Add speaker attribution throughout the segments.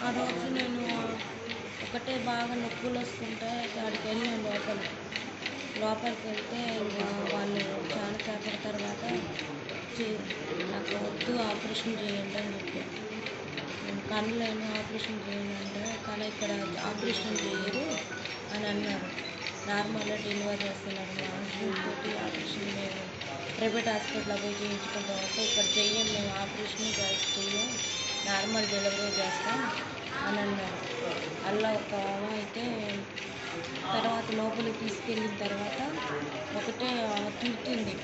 Speaker 1: ఆ రోజు నేను ఒకటే బాగా నొప్పులు వస్తుంటే అక్కడికి వెళ్ళాను లోపల. లోపలికి వెళ్తే ఇంకా వాళ్ళు చాలా సేపటి తర్వాత నాకు వద్దు ఆపరేషన్ చేయండి అని చెప్పారు కళ్ళు ఆపరేషన్ చేయండి అంటే కానీ ఇక్కడ ఆపరేషన్ చేయరు అని అన్నారు. నార్మల్గా డెలివరీ చేస్తున్నారు మా ఆపరేషన్ చేయరు ప్రైవేట్ హాస్పిటల్లో పోయి చేయించుకుంటాం అంటే ఇక్కడ చెయ్యం మేము ఆపరేషన్ చెయ్యం నార్మల్ డెలివరీ చేస్తాం అని అన్నారు. అలా ఒక అయితే తర్వాత లోపలికి తీసుకెళ్ళిన తర్వాత ఒకటే ఆమె తిడుతుంది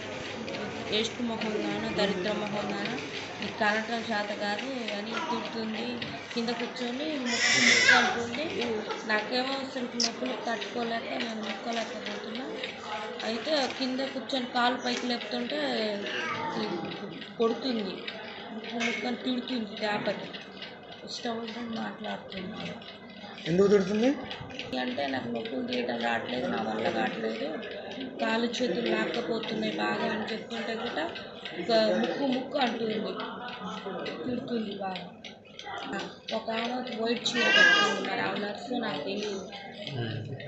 Speaker 1: వేస్ట్ మొహం నాన్న దరిద్ర మొహం నాన్న నీకు కనటం చేత కాదు అని తిడుతుంది కింద కూర్చొని ముక్కు ముక్కు అంటుంది నాకేమో అసలు నొప్పులు తట్టుకోలేక నేను ముక్కలేకపోతున్నా. అయితే కింద కూర్చొని కాలు పైకి లేపుతుంటే కొడుతుంది. ముక్కు ముక్కని తిడుతుంది తేపకి ఇష్టం ఉంటుంది మాట్లాడుతుంది
Speaker 2: ఎందుకు తిడుతుంది?
Speaker 1: అంటే నాకు నొప్పులు తీయడం రావట్లేదు నా వల్ల కావట్లేదు. కాలు చేతులు లాక్కపోతున్నాయి బాగా అని చెప్తుంటే కూడా ముక్కు ముక్కు అంటుంది. తిడుతుంది బాగా. ఒక ఆమె వైట్ చీర కట్టుకుంది మరి నర్సు నాకు తెలియదు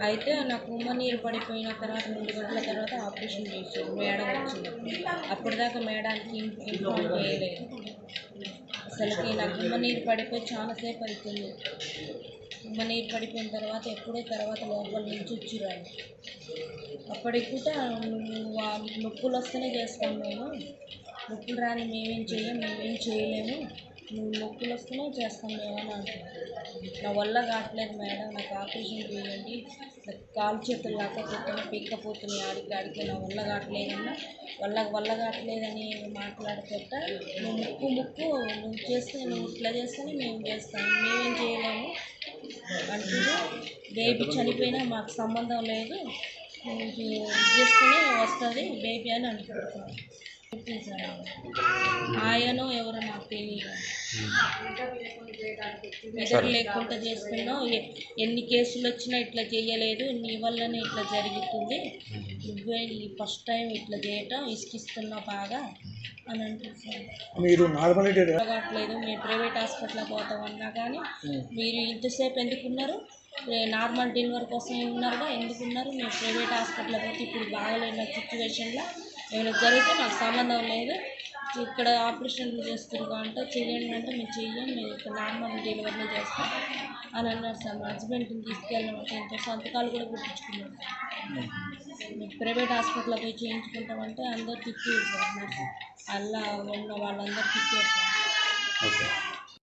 Speaker 1: అయితే నాకు ఉమ్మ నీరు పడిపోయిన తర్వాత మూడు గంటల తర్వాత ఆపరేషన్ చేసాడు మేడం వచ్చింది. అప్పటిదాకా మేడానికి ఇన్ఫార్మ్ చేయలేదు. అసలుకి నాకు ఉమ్మ నీరు పడిపోయి చాలాసేపు అవుతుంది ఉమ్మ నీరు పడిపోయిన తర్వాత ఎప్పుడే తర్వాత లోపల నుంచి వచ్చిరాడు అప్పటికి కూడా నొప్పులు వస్తేనే చేస్తాం మేము నొప్పులు రాని మేమేం చేయం మేమేం చేయలేము. నువ్వు నొప్పులు వస్తేనే చేస్తాం మేడం అంటున్నాను నా వల్ల కావట్లేదు మేడం నాకు ఆపరేషన్ చేయండి. నాకు కాలు చేతులు లేకపోతున్నాయి పీక్కపోతున్నాయి ఆడికి ఆడికి నా వల్ల కావట్లేదన్నా వల్ల వల్ల కావట్లేదని మాట్లాడుకుంట నువ్వు ముక్కు ముక్కు నువ్వు చేస్తే నువ్వు ఇట్లా చేస్తేనే మేము చేస్తాం మేమేం చేయలేము అంటుంది బేబీ చనిపోయినా మాకు సంబంధం లేదు నువ్వు ఇది చేస్తేనే వస్తుంది బేబీ అని అనుకుంటున్నాను ఆయనో ఎవరో నాకు తెలియదు. నిద్ర లేకుండా చేస్తున్నావు ఎ- ఎన్ని కేసులు వచ్చినా ఇట్లా చేయలేదు. నీ వల్లనే ఇట్లా జరుగుతుంది. నువ్వే ఫస్ట్ టైం ఇట్లా చేయటం ఇసుకిస్తున్నావు బాగా అని అంటున్నాను.
Speaker 2: మీరు నార్మల్
Speaker 1: మేము ప్రైవేట్ హాస్పిటల్ పోతామన్నా కానీ మీరు ఇంతసేపు ఎందుకు ఉన్నారు? ఏ నార్మల్ డెలివరీ కోసం ఉన్నారుగా? ఎందుకు ఉన్నారు? మేము ప్రైవేట్ హాస్పిటల్ పోతే ఇప్పుడు బాగలేని సిచ్యువేషన్లో ఏమైనా జరిగితే మాకు సంబంధం లేదు. ఇక్కడ ఆపరేషన్ చేస్తారు అంటే చేయండి అంటే మేము చెయ్యం మేము ఇక్కడ నార్మల్ డెలివరీ చేస్తాం అని అన్నారు సార్. మా హస్బెండ్ని తీసుకెళ్ళామంటే ఎంతో సంతకాలు కూడా పుట్టించుకున్నాం మేము ప్రైవేట్ హాస్పిటల్లో పోయి చేయించుకుంటామంటే అందరు తిప్పి సార్ అల్లా అలా ఉన్న వాళ్ళందరూ తిట్టారు సార్